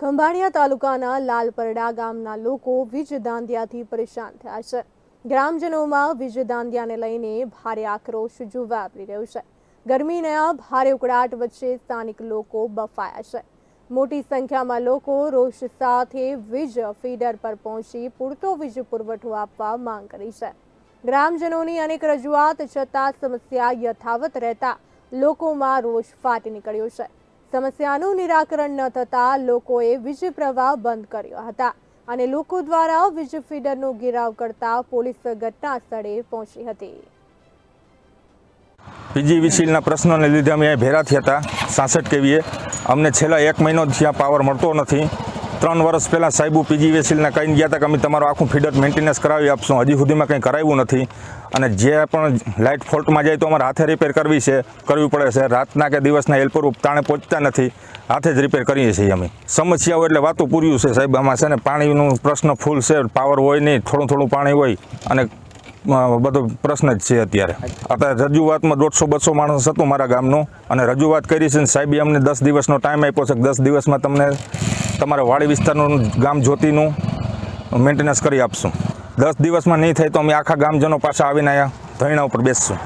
ખંભાળિયા તાલુકાના લાલપરડા ગામના લોકો વીજ દાંધિયાથી પરેશાન થયા છે. ગ્રામજનોમાં વીજ દાંધિયાને લઈને ભારે આક્રોશ જોવા આવી રહ્યો છે. ગરમીના ભારે ઉકળાટ વચ્ચે સ્થાનિક લોકો બફાયા છે. મોટી સંખ્યામાં લોકો રોષ સાથે વીજ ફીડર પર પહોંચી પૂરતો વીજ પુરવઠો આપવા માંગ કરી છે. ગ્રામજનોની અનેક રજૂઆત છતાં સમસ્યા યથાવત રહેતા લોકોમાં રોષ ફાટી નીકળ્યો છે. સમસ્યાનું નિરાકરણ ન થતાં લોકોએ વીજ પ્રવાહ બંધ કર્યો હતા અને લોકો દ્વારા વીજ ફીડરનો ઘેરાવ કરતા પોલીસ ઘટના સ્થળે પહોંચી હતી. પીજીવીસીએલના પ્રશ્નોને લીધે અમે અહીંયા ભેરા થયા હતા. સાસઠ કેવીએ. અમને છેલ્લા એક મહિનો ત્યાં પાવર મળતો નથી. ત્રણ વર્ષ પહેલાં સાહેબુ પીજીવીસીએલના કહીને ગયા હતા કે અમે તમારું આખું ફીડર મેન્ટેનન્સ કરાવી આપશું. હજી સુધીમાં કંઈ કરાવ્યું નથી. અને જે પણ લાઇટ ફોલ્ટમાં જાય તો અમારે હાથે રિપેર કરવી છે, કરવી પડે છે. રાતના કે દિવસના હેલ્પર તાણે પહોંચતા નથી. હાથે જ રિપેર કરીએ છીએ અમે. સમસ્યાઓ એટલે વાતો પૂર્યું છે સાહેબ. આમાં છે ને પાણીનો પ્રશ્ન ફૂલ છે. પાવર હોય નહીં, થોડું થોડું પાણી હોય. અને બધો પ્રશ્ન જ છે અત્યારે. અત્યારે રજૂઆતમાં દોઢસો, બસો માણસ હતું મારા ગામનું. અને રજૂઆત કરી છે સાહેબે અમને દસ દિવસનો ટાઈમ આપ્યો છે. દસ દિવસમાં તમને તમારા વાડી વિસ્તારનું ગામ જ્યોતિનું મેન્ટેનન્સ કરી આપશું. દસ દિવસમાં નહીં થાય તો અમે આખા ગામજનો પાછા આવીને અહીંયા ધરણા ઉપર બેસશું.